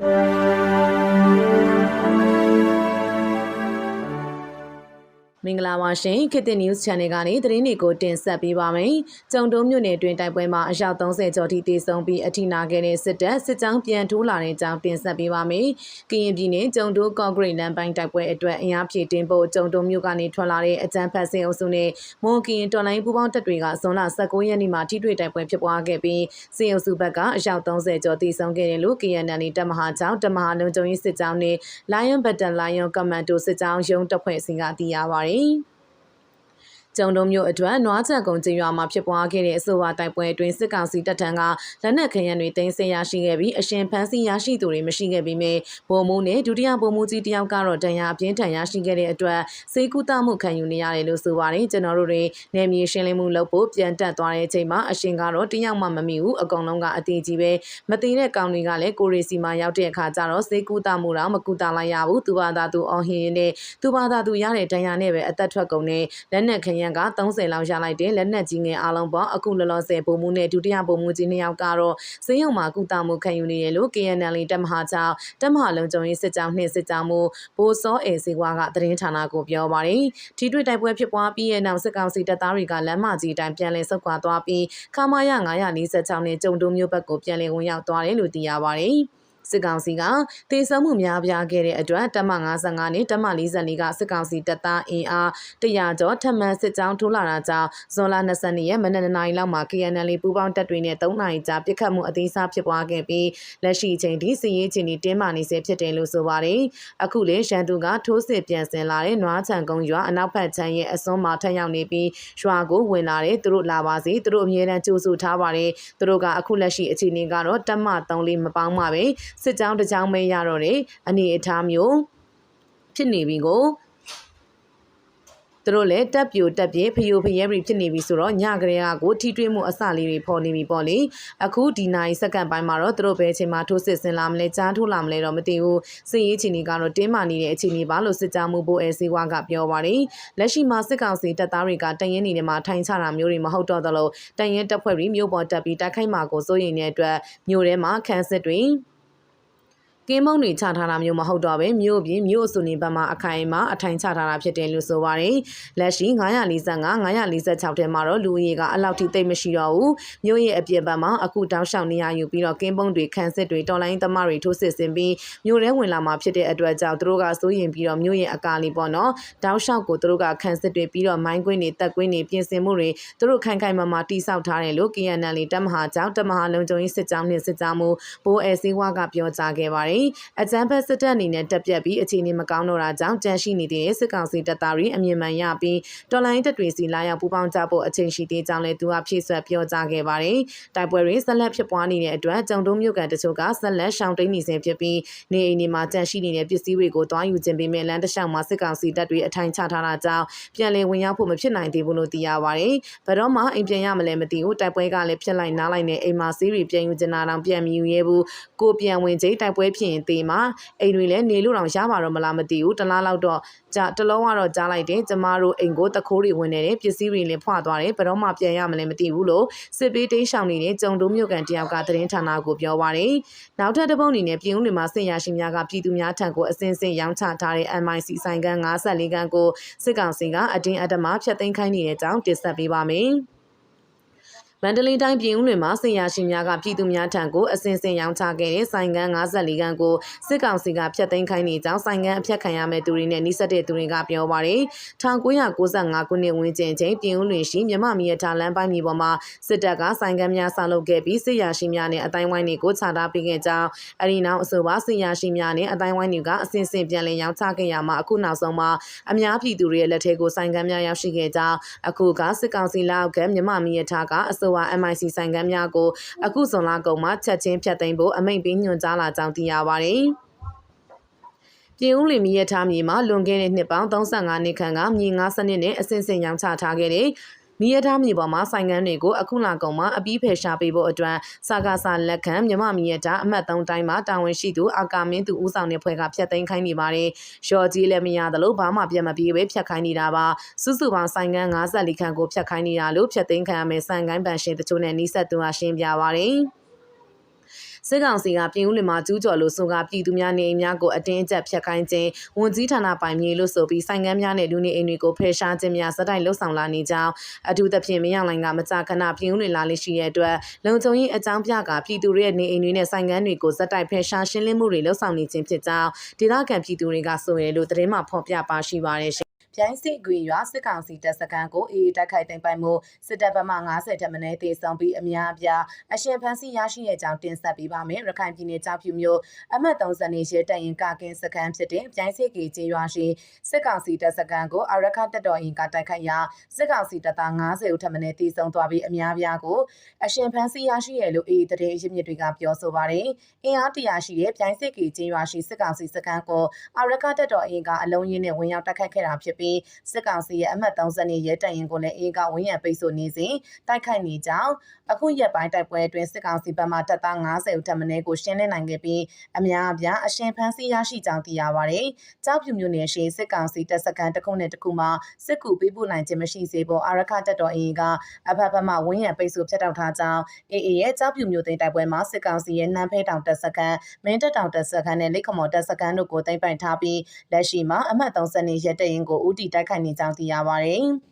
you မင်္ဂလာပါရှင်ခေတ်သစ် news channel ကနေသတင်းတွေကိုတင်ဆက်ပေးပါမယ်။ကြုံတုံးမြို့နယ်တွင်တိုက်ပွဲမှာအယောက်30ကျော်ထိတေဆုံးပြီးအထိနာခဲ့တဲ့စစ်တပ်စစ်ကြောင်းပြန်ထိုးလာတဲ့အကြောင်းတင်ဆက်ပေးပါမယ်။ကရင်ပြည်နယ်ကြုံတိုးကော့ဂရိတ်လမ်းပိုင်းတိုက်ပွဲအတွက်အင်အားဖြည့်တင်းဖို့ကြုံတုံးမြို့ကနေထွက်လာတဲ့အကြမ်းဖက်စင်အုပ်စုနဲ့မွန်ကရင်တော်လိုင်းပူးပေါင်းတပ်တွေကဇွန်လ19ရက်နေ့မှာထိတွေ့တိုက်ပွဲဖြစ်ပွားခဲ့ပြီးစင်အုပ်စုဘက်ကအယောက်30ကျော်တေဆုံးခဲ့တယ်လို့ KNL တပ်မဟာကြောင့်တမဟာလုံခြုံရေးစစ်ကြောင်းနဲ့ Lion Battalion Commando စစ်ကြောင်းရုံးတပ်ဖွဲ့စင်ကသိရပါဗျ။ ကျုံတုံမျိုးအတွက်နွားချက်ကုန်းကျင်းရွာမှာဖြစ်ပွားခဲ့တဲ့အဆိုပါတိုက်ပွဲအတွင်းစစ်ကောင်စီတပ်ထံကလက်နက်ခရံတွေတင်ဆက်ရရှိခဲ့ပြီးအရှင်ဖမ်းဆီးရရှိသူတွေမရှိခဲ့ပေမဲ့ဗိုလ်မှူးနဲ့ဒုတိယဗိုလ်မှူးကြီးတယောက်ကတော့ဒဏ်ရာအပြင်းထန်ရရှိခဲ့တဲ့အတွက်စေကူတမှုခံယူနေရတယ်လို့ဆိုပါတယ်ကျွန်တော်တို့တွေနယ်မြေရှင်းလင်းမှုလုပ်ဖို့ပြန်တက်သွားတဲ့အချိန်မှာအရှင်ကတော့တယောက်မှမမိဘူးအကောင်လုံးကအသေးကြီးပဲမသေးတဲ့ကောင်တွေကလည်းကိုရီစီမှာရောက်တဲ့အခါကျတော့စေကူတမှုတော့မကူတာလိုက်ရဘူးသူဘာသာသူအော်ဟင်းနဲ့သူဘာသာသူရတဲ့ဒဏ်ရာနဲ့ပဲအသက်ထွက်ကုန်နဲ့လက်နက်ခရံက30လောက်ရလိုက်တဲ့လက်နက်ကြီးငယ်အလုံးပေါ်အခုလောလောဆယ်ပုံမှုနဲ့ဒုတိယပုံမှုကြီးနှစ်ယောက်ကတော့စေယုံမှာကုသမှုခံယူနေတယ်လို့ KNL တပ်မဟာကြောင့်တပ်မဟာလုံခြုံရေးစစ်ကြောင်းနှင့်စစ်ကြောင်းမှုဘိုးစောအေစီဝါကသတင်းဌာနကိုပြောပါတယ်။ထိတွေ့တိုက်ပွဲဖြစ်ပွားပြီးရဲ့နောက်စစ်ကောင်စီတပ်သားတွေကလမ်းမကြီးတိုင်းပြန်လည်ဆုတ်ခွာသွားပြီးခမာရ946နဲ့ကြုံတုံးမျိုးဘက်ကိုပြန်လည်ဝင်ရောက်သွားတယ်လို့သိရပါတယ်။ စစ်ကောင်စီကတေဆုံးမှုများပြားခဲ့တဲ့အတွက်တပ်မ55နဲ့တပ်မ44ကစစ်ကောင်စီတပ်သားအင်အား100ကျော်ထပ်မံစစ်ကြောင်းထိုးလာတာကြောင့်ဇွန်လ22ရက်မနက်9:00နာရီလောက်မှာ KNL ပူးပေါင်းတပ်တွေနဲ့3နာရီကြာပစ်ခတ်မှုအသေးစားဖြစ်ပွားခဲ့ပြီးလက်ရှိချိန်ထိစစ်ရေးချင်းတင်းမာနေဆဲဖြစ်တယ်လို့ဆိုပါတယ်။အခုလေရန်သူကထိုးစစ်ပြန်ဆင်လာတဲ့နွားချံကုန်းရွာအနောက်ဘက်ခြမ်းရဲ့အစွန်းမှာထပ်ရောက်နေပြီးရွာကိုဝင်လာတဲ့သူတို့လာပါစေသူတို့အမြဲတမ်းကြိုးဆိုထားပါတယ်။သူတို့ကအခုလက်ရှိအခြေအနေကတော့တပ်မ3လေးမပေါင်းပါပဲစစ်ကြောင်းတစ်ကြောင်းပဲရတော့တယ်အနေအထားမျိုးဖြစ်နေပြီကိုသူတို့လည်းတက်ပြိုတက်ပြေဖယိုဖယဲပြီဖြစ်နေပြီဆိုတော့ညကလေးကကိုထိတွေ့မှုအစလေးတွေပေါ်နေပြီပေါ့လေအခုဒီနိုင်စက္ကန့်ပိုင်းမှာတော့သူတို့ဘယ်အချိန်မှာထိုးစစ်ဆင်လာမလဲကြားထိုးလာမလဲတော့မသိဘူးစစ်ရေးချင်းတွေကတော့တင်းမာနေတဲ့အခြေအနေပါလို့စစ်ကြောမှုဘိုးအဲစီဝါကပြောပါတယ်လက်ရှိမှာစစ်ကောင်စီတပ်သားတွေကတရင်နေနေမှာထိုင်ချတာမျိုးတွေမဟုတ်တော့သလိုတရင်တပ်ဖွဲ့တွေမြို့ပေါ်တက်ပြီးတိုက်ခိုက်မှာကိုစိုးရိမ်တဲ့အတွက်မြို့ထဲမှာခန်းစစ်တွေ ကင်းမုံတွေချထားတာမျိုးမဟုတ်တော့ပဲမြို့ပြင်မြို့အစုနေဘက်မှာအခိုင်အမာအထိုင်ချထားတာဖြစ်တယ်လို့ဆိုပါတယ်။လက်ရှိ945 946ထဲမှာတော့လူဦးရေကအလောက်ထိသိမ့်မရှိတော့ဘူး။မြို့ရဲ့အပြင်ဘက်မှာအခုတောက်လျှောက်နေရယူပြီးတော့ကင်းပုံတွေခန်းစစ်တွေတော်လိုင်းသမားတွေထိုးစစ်ဆင်ပြီးမြို့ထဲဝင်လာမှာဖြစ်တဲ့အတွက်ကြောင့်သူတို့ကစိုးရင်ပြီးတော့မြို့ရဲ့အကာလီပေါ့နော်။တောက်လျှောက်ကိုသူတို့ကခန်းစစ်တွေပြီးတော့မိုင်းကွင်းတွေတက်ကွင်းတွေပြင်ဆင်မှုတွေသူတို့ခိုင်ခိုင်မာမာတိစောက်ထားတယ်လို့ KNL တပ်မဟာကြောင့်တပ်မဟာလုံခြုံရေးစစ်ကြောင်းနှင့်စစ်ကြောင်းမှုဘိုးအဲစည်းဝါကပြောကြားခဲ့ပါတယ်ပါတယ်။အကြမ်းဖက်စစ်တပ်အနေနဲ့တက်ပြက်ပြီးအခြေအနေမကောင်းတော့တာကြောင့်ကြန့်ရှိနေတဲ့စစ်ကောင်စီတပ်သားတွေအမြင်မှန်ရပြီးတော်လိုင်းတပ်တွေစီလာရောက်ပူးပေါင်းကြဖို့အချိန်ရှိသေးကြောင်းလည်းသူကဖြည့်ဆွတ်ပြောကြားခဲ့ပါတယ်။တိုက်ပွဲတွေဆက်လက်ဖြစ်ပွားနေတဲ့အတွက်ကြုံတုံးမြို့ကန်တချို့ကဆက်လက်ရှောင်တိန်နေစဉ်ဖြစ်ပြီးနေအိမ်တွေမှာကြန့်ရှိနေတဲ့ပစ္စည်းတွေကိုတွားယူခြင်းပေမဲ့လမ်းတစ်လျှောက်မှာစစ်ကောင်စီတပ်တွေအထိုင်ချထားတာကြောင့်ပြန်လည်ဝင်ရောက်ဖို့မဖြစ်နိုင်သေးဘူးလို့သိရပါတယ်။ဘယ်တော့မှအိမ်ပြန်ရမလဲမသိဘူးတိုက်ပွဲကလည်းဖြစ်လိုက်နားလိုက်နေအိမ်မှာစီးရီပြန်ယူချင်တာတောင်ပြန်မယူရဲဘူး။ကိုပြန်ဝင်ချိန်တိုက်ပွဲဖြစ်ရင်တေးမှာအိမ်တွေလည်းနေလို့တော့ရမှာတော့မလားမသိဘူးတလားလောက်တော့ကြာတလုံးကတော့ကြားလိုက်တယ်ကျမတို့အိမ်ကိုတခိုးတွေဝင်နေတယ်ပစ္စည်းတွေလည်းဖွာသွားတယ်ဘယ်တော့မှပြန်ရမလဲမသိဘူးလို့စစ်ပေးတိန်းရှောင်နေတဲ့ကြုံတုံးမြို့ကန်တယောက်ကသတင်းဌာနကိုပြောပါတယ်နောက်ထပ်တစ်ပုတ်အနေနဲ့ပြည်ဦးတွေမှာဆင်ရရှိများကပြည်သူများထံကိုအစင်းစင်ရောင်းချထားတဲ့ MIC ဆိုင်ကန်း54ခန်းကိုစစ်ကောင်စီကအတင်းအဓမ္မဖျက်သိမ်းခိုင်းနေတဲ့အကြောင်းတင်ဆက်ပေးပါမယ်။ မန္တလေးတိုင်းပြည်ဦးလွင်မှာဆင်ရရှိများကပြည်သူများထံကိုအစင်စင်ရောင်းချခဲ့တဲ့ဆိုင်ကန်း54ခန်းကိုစစ်ကောင်စီကဖျက်သိမ်းခိုင်းနေကြောင်းဆိုင်ကန်းအဖျက်ခံရမဲ့သူတွေနဲ့နှိစက်တဲ့သူတွေကပြောပါတယ်1995ခုနှစ်ဝန်းကျင်ချိန်ပြည်ဦးလွင်ရှိမြမမီရထားလမ်းပိုင်းမြေပေါ်မှာစစ်တပ်ကဆိုင်ကန်းများဆောက်လုပ်ခဲ့ပြီးစစ်ရရှိများနဲ့အတိုင်းဝိုင်းတွေကိုခြာထားပေးခဲ့ကြောင်းအဲဒီနောက်အဆိုပါစစ်ရရှိများနဲ့အတိုင်းဝိုင်းတွေကအစင်စင်ပြန်လည်ရောင်းချခဲ့ရမှာအခုနောက်ဆုံးမှာအများပြည်သူတွေရဲ့လက်ထဲကိုဆိုင်ကန်းများရောက်ရှိခဲ့ကြောင်းအခုကစစ်ကောင်စီလက်အောက်ကမြမမီရထားကအဆိုပါ MIC ဆိုင်ကမ်းများကိုအခုဇွန်လကုန်မှာချက်ချင်းဖျက်သိမ်းဖို့အမိန့်ပေးညွှန်ကြားလာကြောင်းသိရပါတယ်။ပြည်ဦးလင်မီရထားမြေမှာလွန်ခဲ့တဲ့နှစ်ပေါင်း35နှစ်ခန့်ကမြေငါးစနစ်နဲ့အစဉ်စဉ်ရောင်းချထားခဲ့တဲ့ မီးရထားမြေပေါ်မှာဆိုင်ကန်းတွေကိုအခုလာကုန်မှာအပြီးဖယ်ရှားပေးဖို့အတွက်စာကာစာလက်ခံမြမမီရထားအမှတ်3တိုင်းမှာတာဝန်ရှိသူအာကာမင်းသူဦးဆောင်တဲ့ဖွဲ့ကဖျက်သိမ်းခိုင်းနေပါတယ်။ရော်ကြီးလည်းမရသလိုဘာမှပြတ်မပြေးပဲဖျက်ခိုင်းနေတာပါ။စုစုပေါင်းဆိုင်ကန်း54ခန့်ကိုဖျက်ခိုင်းနေတာလို့ဖျက်သိမ်းခံရမယ်ဆိုင်ကိုင်းပန်ရှင်တချို့နဲ့နှိဆက်သူဟာရှင်းပြပါတယ်။ စစ်ကောင်စီကပြည်ဦးလွင်မှာကျူးကျော်လို့ဆိုကပြည်သူများနေအိမ်များကိုအတင်းအကျပ်ဖျက်ခိုင်းခြင်းဝန်ကြီးဌာနပိုင်မြေလို့ဆိုပြီးဆိုင်ကမ်းများနဲ့လူနေအိမ်တွေကိုဖယ်ရှားခြင်းများစတိုက်လှုပ်ဆောင်လာနေကြောင်းအထူးသဖြင့်မင်းအောင်လိုင်ကမကြာခဏပြည်ဦးလွင်လာလေးရှိတဲ့အတွက်လုံခြုံရေးအကြောင်းပြကပြည်သူတွေရဲ့နေအိမ်တွေနဲ့ဆိုင်ကမ်းတွေကိုစတိုက်ဖယ်ရှားရှင်းလင်းမှုတွေလှုပ်ဆောင်နေခြင်းဖြစ်ကြောင်းဒေသခံပြည်သူတွေကဆိုရလို့သတင်းမှဖော်ပြပါရှိပါတယ်ရှင် ပြိုင်းစစ်ကွေရွာစစ်ကောင်စီတပ်စခန်းကိုအေးတိုက်ခိုက်သိမ်းပိုက်မှုစစ်တပ်ဘက်မှ90ထက်မနည်းတေဆောင်ပြီးအများအပြားအရှင်ဖန်စီရရှိတဲ့ကြောင်းတင်ဆက်ပေးပါမယ်ရခိုင်ပြည်နယ်ကြောက်ဖြူမြို့အမှတ်30နေရဲတပ်ရင်ကကင်းစခန်းဖြစ်တဲ့ပြိုင်းစစ်ကေကျေးရွာရှိစစ်ကောင်စီတပ်စခန်းကိုအရခတပ်တော်ရင်ကတိုက်ခိုက်ရာစစ်ကောင်စီတပ်သား90ဦးထက်မနည်းတေဆောင်သွားပြီးအများအပြားကိုအရှင်ဖန်စီရရှိရလို့အေးတရင်ရစ်မြစ်တွေကပြောဆိုပါတယ်အင်အားတရာရှိတဲ့ပြိုင်းစစ်ကေကျေးရွာရှိစစ်ကောင်စီစခန်းကိုအရခတပ်တော်ရင်ကအလုံးရင်းနဲ့ဝင်ရောက်တိုက်ခိုက်ခဲ့တာဖြစ်ပြီးစစ်ကောင်စီရဲ့အမှတ်30နေရဲတပ်ရင်ကိုလည်းအေးကဝင်းရံပိတ်ဆို့နေစဉ်တိုက်ခိုက်နေကြောင်းအခုရက်ပိုင်းတိုက်ပွဲအတွင်းစစ်ကောင်စီဘက်မှတပ်သား90ဦးထပ်မံကိုရှင်းလင်းနိုင်ခဲ့ပြီးအများအပြားအရှင်ဖမ်းဆီးရရှိကြောင်းသိရပါတယ်။ကြောက်ဖြူမျိုးနယ်ရှိစစ်ကောင်စီတပ်စခန်းတစ်ခုနဲ့တစ်ခုမှာစစ်ကူပေးပို့နိုင်ခြင်းမရှိစေဖို့အာရခတပ်တော်အေးကအဖက်ဖက်မှဝင်းရံပိတ်ဆို့ဖျက်တောက်ထားကြောင်းအေးအေးရဲ့ကြောက်ဖြူမျိုးသိမ်းတိုက်ပွဲမှာစစ်ကောင်စီရဲ့နှမ်းဖဲတောင်တပ်စခန်းမင်းတပ်တောင်တပ်စခန်းနဲ့လိတ်ခမော်တပ်စခန်းတို့ကိုသိမ်းပိုင်ထားပြီးလက်ရှိမှာအမှတ်30နေရက်တရင်ကိုဦးတီတိုက်ခိုက်နေကြောင်းသိရပါတယ်။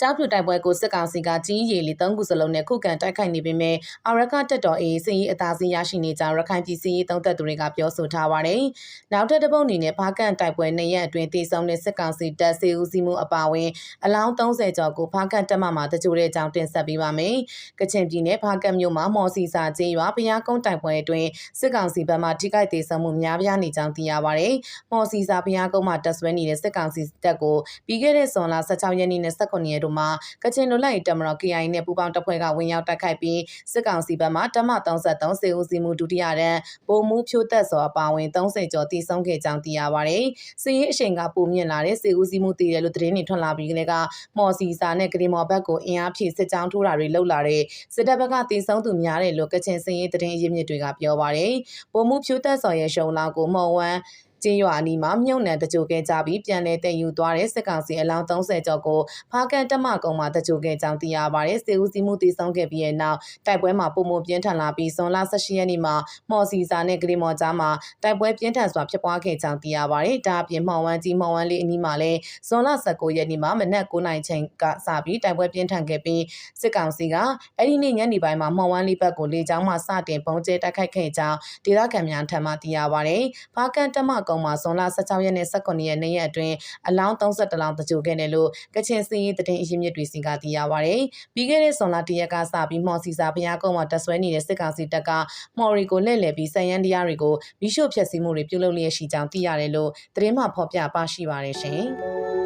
ကြောက်ဖြူတိုက်ပွဲကိုစစ်ကောင်စီကကြီးရီလီ၃ခုစလုံးနဲ့ခုခံတိုက်ခိုက်နေပေမဲ့အာရကတက်တော်အေးစည်ရေးအသာစီးရရှိနေကြောင်းရခိုင်ပြည်စည်ရေးသုံးသက်သူတွေကပြောဆိုထားပါတယ်။နောက်ထပ်တစ်ပုတ်အနေနဲ့ဖားကန်တိုက်ပွဲနှစ်ရက်အတွင်းတည်ဆုံတဲ့စစ်ကောင်စီတပ်စေဦးစီးမှုအပါအဝင်အလောင်း30ကျော်ကိုဖားကန်တက်မှမှာတကြိုတဲ့အကြောင်းတင်ဆက်ပေးပါမယ်။ကချင်ပြည်နယ်ဖားကန်မြို့မှာမော်စီစာကျေးရွာဖျားကုန်းတိုက်ပွဲအတွင်းစစ်ကောင်စီဘက်မှထိခိုက်ဒေဆုံးမှုများပြားနေကြောင်းသိရပါတယ်။မော်စီစာဖျားကုန်းမှာတပ်ဆွဲနေတဲ့စစ်ကောင်စီတပ်ကိုပြီးခဲ့တဲ့ဇွန်လ16ရက်နေ့နဲ့18ရက်တို့မှာကချင်လူလိုက်တမတော် KI နဲ့ပူးပေါင်းတပ်ဖွဲ့ကဝင်ရောက်တိုက်ခိုက်ပြီးစစ်ကောင်စီဘက်မှတမ33စေဦးစီမှုဒုတိယတန်းပုံမှုဖြိုးသက်စောအပါအဝင်30ကျော်တည်ဆုံးခဲ့ကြောင်းသိရပါတယ်။စစ်ရေးအရှိန်ကပုံမြင့်လာတဲ့စေဦးစီမှုတည်တယ်လို့သတင်းတွေထွက်လာပြီးကလေးကမော်စီစာနဲ့ဂရီမော်ဘက်ကိုအင်အားဖြည့်စစ်ကြောင်းထိုးတာတွေလှုပ်လာတဲ့စစ်တပ်ဘက်ကတည်ဆုံးသူများတယ်လို့ကချင်စစ်ရေးသတင်းအရင်းမြစ်တွေကပြောပါတယ်။ပုံမှုဖြိုးသက်စောရဲ့ရှုံလာကိုမော်ဝမ် ကျင်းရွာအနီးမှာမြုပ်နှံတကြိုခဲ့ကြပြီးပြန်လည်တင်ယူသွားတဲ့စစ်ကောင်စီအလောင်း30ကျော်ကိုဖားကန်တက်မကုံမှာတကြိုခဲ့ကြောင်းသိရပါတယ်။စေဦးစီမှုတည်ဆုံးခဲ့ပြီးတဲ့နောက်တိုက်ပွဲမှာပုံမပြင်းထန်လာပြီးဇွန်လ18ရက်နေ့မှာမော်စီစာနဲ့ဂရီမော်ကြားမှာတိုက်ပွဲပြင်းထန်စွာဖြစ်ပွားခဲ့ကြောင်းသိရပါတယ်။ဒါအပြင်မှောင်ဝမ်းကြီးမှောင်ဝမ်းလေးအနီးမှာလည်းဇွန်လ19ရက်နေ့မှာမနက်9:00နာရီချိန်ကစပြီးတိုက်ပွဲပြင်းထန်ခဲ့ပြီးစစ်ကောင်စီကအဲ့ဒီနေ့ညနေပိုင်းမှာမှောင်ဝမ်းလေးဘက်ကိုလေကြောင်းမှစတင်ပုံကျဲတိုက်ခိုက်ခဲ့ကြောင်းဒေသခံများထံမှသိရပါတယ်။ဖားကန်တက်မကုံမှာဇွန်လ16ရက်နဲ့18ရက်နေ့ရက်အတွင်းအလောင်း32လောင်းတကြိုခဲ့တယ်လို့ကချင်စည်ရေးတည်င်းအရင်းမြစ်တွေစီကသိရပါဗျ။ပြီးခဲ့တဲ့ဇွန်လ1ရက်ကစပြီးမော်စီစာဘုရားကုန်းမှာတက်ဆွဲနေတဲ့စစ်ကောင်စီတပ်ကမော်ရီကိုလှည့်လည်ပြီးစံရန်တရားတွေကိုမိရှို့ဖျက်ဆီးမှုတွေပြုလုပ်လျက်ရှိကြောင်းသိရတယ်လို့သတင်းမှဖော်ပြပါရှိပါတယ်ရှင်။